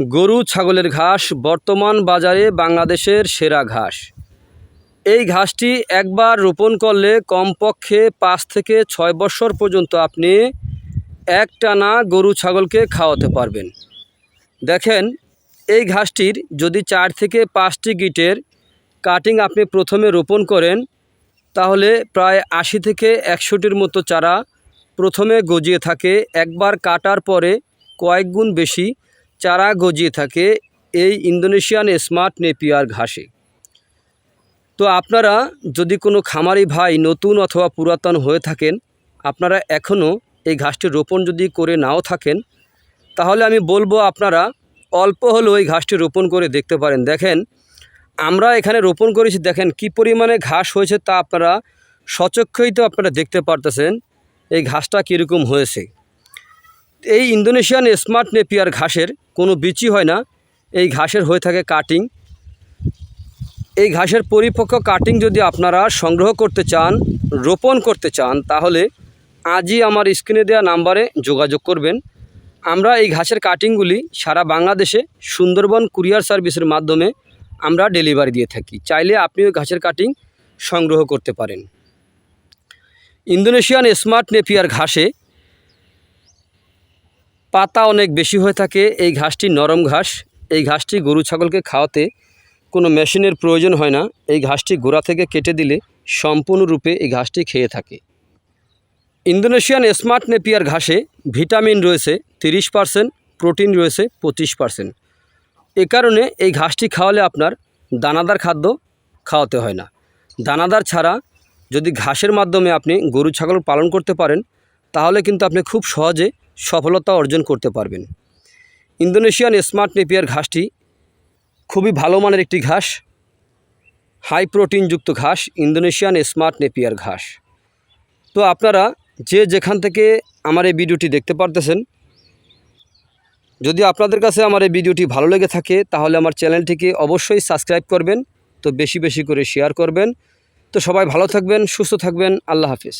গরু, ছাগলের ঘাস, বর্তমান বাজারে বাংলাদেশের সেরা ঘাস। এই ঘাসটি একবার রোপণ করলে কমপক্ষে পাঁচ থেকে ছয় বছর পর্যন্ত আপনি একটানা গরু, ছাগলকে খাওয়াতে পারবেন। দেখেন, এই ঘাসটির যদি চার থেকে পাঁচটি গিটের কাটিং আপনি প্রথমে রোপণ করেন, তাহলে প্রায় আশি থেকে একশোটির মতো চারা প্রথমে গজিয়ে থাকে। একবার কাটার পরে কয়েক গুণ বেশি চারা গজিয়ে থাকে এই ইন্দোনেশিয়ান স্মার্ট নেপিয়ার ঘাসে। তো আপনারা যদি কোনো খামারি ভাই নতুন অথবা পুরাতন হয়ে থাকেন, আপনারা এখনও এই ঘাসটি রোপণ যদি করে নাও থাকেন, তাহলে আমি বলব আপনারা অল্প হলেও এই ঘাসটি রোপণ করে দেখতে পারেন। দেখেন, আমরা এখানে রোপণ করেছি, দেখেন কি পরিমাণে ঘাস হয়েছে তা আপনারা সচক্ষেই তো আপনারা দেখতে পারতেছেন, এই ঘাসটা কীরকম হয়েছে। এই ইন্দোনেশিয়ান স্মার্ট নেপিয়ার ঘাসের কোনো বিচি হয় না। এই ঘাসের হয়ে থাকে কাটিং। এই ঘাসের পরিপক্ক কাটিং যদি আপনারা সংগ্রহ করতে চান, রোপণ করতে চান, তাহলে আজই আমার স্ক্রিনে দেওয়া নাম্বারে যোগাযোগ করবেন। আমরা এই ঘাসের কাটিংগুলি সারা বাংলাদেশে সুন্দরবন কুরিয়ার সার্ভিসের মাধ্যমে আমরা ডেলিভারি দিয়ে থাকি। চাইলে আপনি ওই ঘাসের কাটিং সংগ্রহ করতে পারেন। ইন্দোনেশিয়ান স্মার্ট নেপিয়ার ঘাসে পাতা অনেক বেশি হয়ে থাকে। এই ঘাসটি নরম ঘাস। এই ঘাসটি গরু ছাগলকে খাওয়াতে কোনো মেশিনের প্রয়োজন হয় না। এই ঘাসটি গোড়া থেকে কেটে দিলে সম্পূর্ণরূপে এই ঘাসটি খেয়ে থাকে। ইন্দোনেশিয়ান স্মার্ট নেপিয়ার ঘাসে ভিটামিন রয়েছে তিরিশ পারসেন্ট, প্রোটিন রয়েছে পঁচিশ পারসেন্ট। এ কারণে এই ঘাসটি খাওয়ালে আপনার দানাদার খাদ্য খাওয়াতে হয় না। দানাদার ছাড়া যদি ঘাসের মাধ্যমে আপনি গরু ছাগল পালন করতে পারেন, তাহলে কিন্তু আপনি খুব সহজে সফলতা অর্জন করতে পারবেন। ইন্দোনেশিয়ান স্মার্ট নেপিয়ার ঘাসটি খুবই ভালো মানের একটি ঘাস, হাই প্রোটিনযুক্ত ঘাস, ইন্দোনেশিয়ান স্মার্ট নেপিয়ার ঘাস। তো আপনারা যে যেখান থেকে আমার এই ভিডিওটি দেখতে পারতেছেন, যদি আপনাদের কাছে আমার এই ভিডিওটি ভালো লেগে থাকে, তাহলে আমার চ্যানেলটিকে অবশ্যই সাবস্ক্রাইব করবেন, তো বেশি বেশি করে শেয়ার করবেন। তো সবাই ভালো থাকবেন, সুস্থ থাকবেন, আল্লাহ হাফিজ।